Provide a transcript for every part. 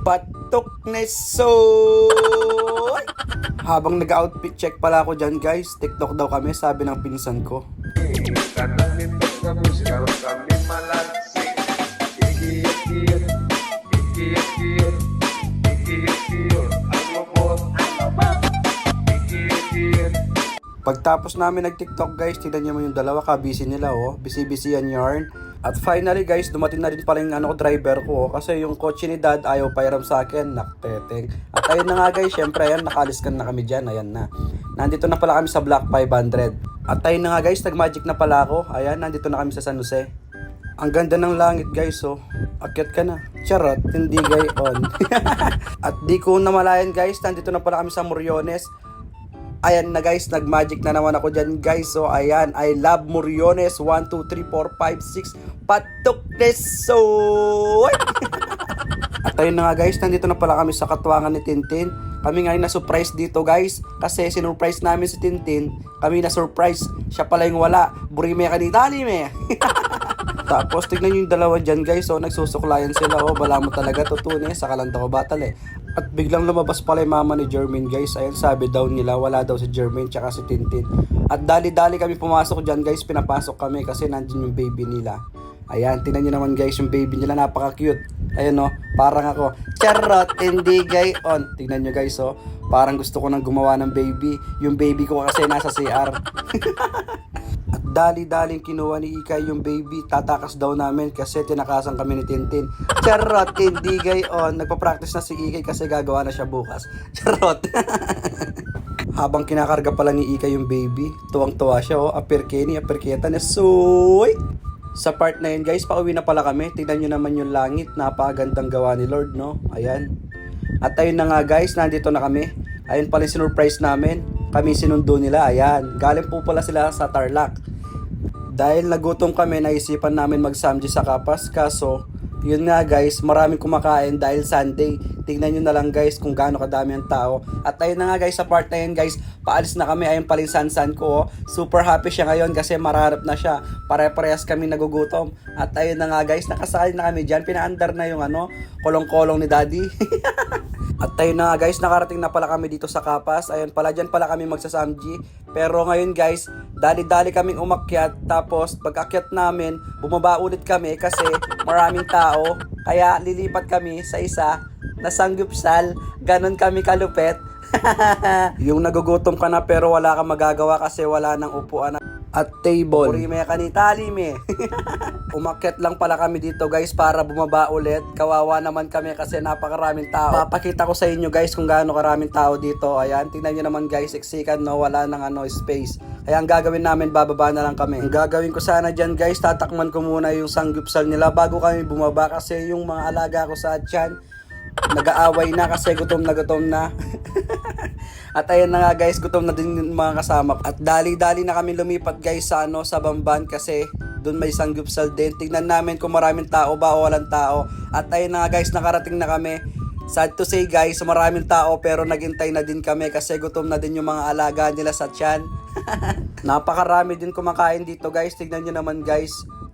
Patok na soy! Habang nag-outfit check pala ako dyan guys, TikTok daw kami, sabi ng pinsan ko. Pagtapos namin nag-TikTok guys, tignan niyo mo yung dalawa ka, busy nila oh. Busy-busy yan yarn. At finally guys, dumating na rin pala yung ano, driver ko. Kasi yung kotse ni dad ayaw pairam sa akin, nakteteng. At ayun na nga guys, syempre ayan, nakaliskan na kami dyan, ayan na. Nandito na pala kami sa Black 500. At ayun na nga guys, nag-magic na pala ako. Ayan, nandito na kami sa San Jose. Ang ganda ng langit guys, oh. Akyat ka na. Charot, hindi gayon. At di ko namalayan guys, nandito na pala kami sa Moriones. Ayan na guys, nag-magic na naman ako dyan guys. So ayan, I love Moriones. 1, 2, 3, 4, 5, 6. Patok Nesoy! At ayun na nga guys, nandito na pala kami sa katuwangan ni Tintin. Kami nga yung na-surprise dito guys. Kasi sinurprise namin si Tintin. Kami na-surprise. Siya pala yung wala. Burime ka ni Dani me. Tapos tignan yung dalawa dyan guys. So nagsusuklayan sila. Oh, bala mo talaga tutune. Sa kalanta ko batal eh. At biglang lumabas pala yung mama ni Jermaine guys. Ayun sabi daw nila wala daw si Jermaine tsaka si Tintin. At dali-dali kami pumasok dyan guys. Pinapasok kami kasi nandun yung baby nila. Ayan, tingnan nyo naman guys yung baby nila, napaka-cute. Ayun no, parang ako, charot, hindi gayon. Tingnan nyo guys oh, parang gusto ko nang gumawa ng baby. Yung baby ko kasi nasa CR. At dali-daling kinuha ni Ikay yung baby, tatakas daw namin kasi tinakasan kami ni Tintin. Charot, hindi gayon. Nagpa-practice na si Ikay kasi gagawa na siya bukas. Charot. Habang kinakarga pala ni Ika yung baby, tuwang-tuwa siya oh, apir Kenny, apir Keta na suy! Sa part na yun guys, pauwi na pala kami. Tignan nyo naman yung langit, napakagandang gawa ni Lord, no? Ayan. At ayun na nga guys, nandito na kami. Ayun pala yung sinurprise namin. Kami sinundo nila, ayan. Galing po pala sila sa Tarlac. Dahil nagutom kami, naisipan namin mag-samji sa Kapas. Kaso, yun nga guys, maraming kumakain dahil Sunday. Tingnan nyo na lang guys kung gaano kadami ang tao. At ayun na nga guys, sa part na yun guys, paalis na kami. Ayun pala yung sansan ko. oh. Super happy siya ngayon kasi mararap na siya. Pare-parehas kami nagugutom. At ayun na nga guys, nakasali na kami dyan. Pinaandar na yung ano, kolong-kolong ni daddy. At ayun na guys, nakarating na pala kami dito sa Kapas. Ayun pala, dyan pala kami magsasamji. Pero ngayon guys, dali-dali kaming umakyat. Tapos pag-akyat namin, bumaba ulit kami kasi maraming tao. Kaya lilipat kami sa isa na sanggupsal. Ganon kami kalupet. yung nagugutom ka na pero wala kang magagawa kasi wala nang upuan at table. Puri may kanitali me. Umakyat lang pala kami dito guys para bumaba ulit. Kawawa naman kami kasi napakaraming tao. Papakita ko sa inyo guys kung gaano karaming tao dito. Ayan, tingnan nyo naman guys, siksikan no, wala nang ano space. Kaya ang gagawin namin, bababa na lang kami. Ang gagawin ko sana dyan guys, tatakman ko muna yung sanggupsal nila bago kami bumaba kasi yung mga alaga ko sa tiyan, nag-aaway na kasi gutom na gutom na. At ayun na nga guys, gutom na din yung mga kasama. At dali-dali na kami lumipat guys sa ano sa Bamban kasi doon may sanggupsal din. Tignan namin kung maraming tao ba o walang tao. At ayun na nga guys, nakarating na kami. Sad to say guys, maraming tao pero naghintay na din kami kasi gutom na din yung mga alaga nila sa tiyan. Napakarami din kumakain dito guys. Tignan nyo naman guys.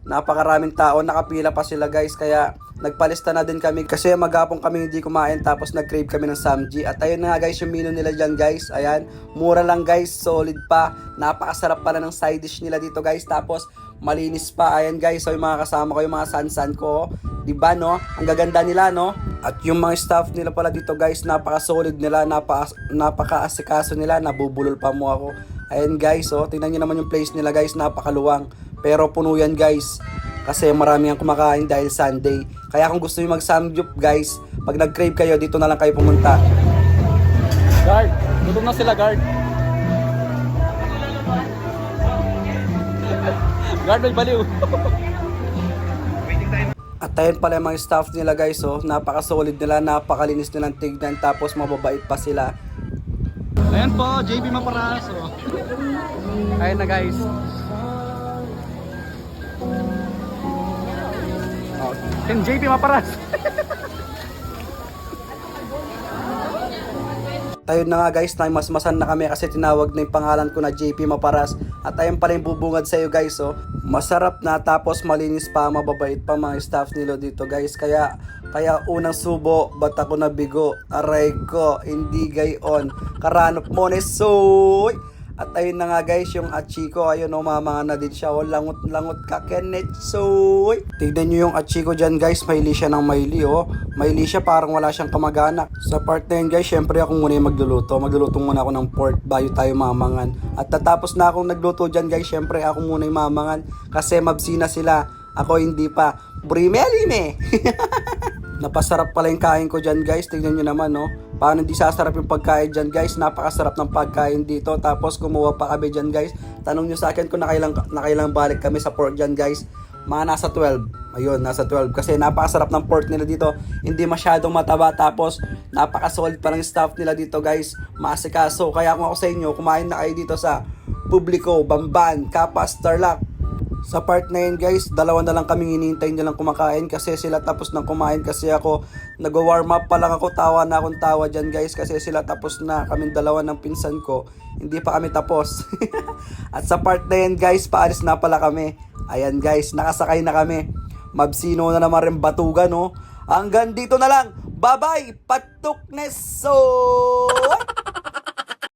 Napakaraming tao, nakapila pa sila guys. Kaya nagpalista na din kami kasi magapong kami hindi kumain tapos nag-crave kami ng samji. At ayun na nga guys yung menu nila dyan guys. Ayan, mura lang guys, solid pa. Napakasarap pala ng side dish nila dito guys. Tapos malinis pa. Ayan guys, so yung mga kasama ko, yung mga sansan ko. 'Di ba no? Ang gaganda nila no? At yung mga staff nila pala dito guys, napaka-solid nila, napaka napaka-asikaso nila, nabubulol pa mo ako. Ayan guys, oh, tingnan niyo naman yung place nila guys, napakaluwang. Pero puno yan guys. Kasi marami ang kumakain dahil Sunday. Kaya kung gusto niyo mag-samgyup guys, pag nag-crave kayo, dito na lang kayo pumunta. Guard! Gutom na sila, guard! guard, may baliw! At ayun pala yung mga staff nila guys, oh, napaka-solid nila, napakalinis nilang tignan, tapos mababait pa sila. Ayan po, JB Maparaso. Ayan na guys. Oh, Team JB Maparas. Tayo na nga guys, na mas masan na kami kasi tinawag na yung pangalan ko na JP Maparas. At ayun pala yung bubungad sa'yo guys, oh. Masarap na tapos malinis pa, mababait pa mga staff nila dito guys. Kaya, kaya unang subo, ba't ako nabigo? Aray ko, hindi gayon. Karanop mo ni Soy! At ayun na nga guys, yung Achiko, ayun o, mamanga na din siya. O, langot-langot ka, Kenneth Soy. Tignan nyo yung Achiko dyan guys, maili siya ng maili o. Maili siya parang wala siyang kamag-anak. Sa part na yun guys, syempre ako muna yung magluluto. Magluluto muna ako ng pork bayo tayo mamangan. At tatapos na akong nagluto dyan guys, syempre ako muna yung mamangan. Kasi mabsina sila. Ako hindi pa. Brimelime! Napasarap pala yung kain ko dyan guys. Tignan nyo naman no. Paano di sasarap yung pagkain dyan guys. Napakasarap ng pagkain dito. Tapos kumuha pa kami dyan guys. Tanong nyo sa akin kung nakailang, nakailang balik kami sa pork dyan guys. Mga nasa 12. Ayun, nasa 12. Kasi napakasarap ng pork nila dito. Hindi masyadong mataba. Tapos napakasolid pa ng staff nila dito guys. Maasikaso. Kaya kung ako sa inyo, kumain na kayo dito sa Publico, Bamban, Kapa, Starlock. Sa part na yun guys, dalawa na lang kaming hinihintay nilang kumakain kasi sila tapos nang kumain kasi ako nag-warm up pa lang ako, tawa na akong tawa dyan guys kasi sila tapos na kaming dalawa ng pinsan ko, hindi pa kami tapos. At sa part na yun guys, paalis na pala kami. Ayan guys, nakasakay na kami. Mabsino na naman rin batugan no. Hanggang dito na lang. Bye-bye! Patok neso!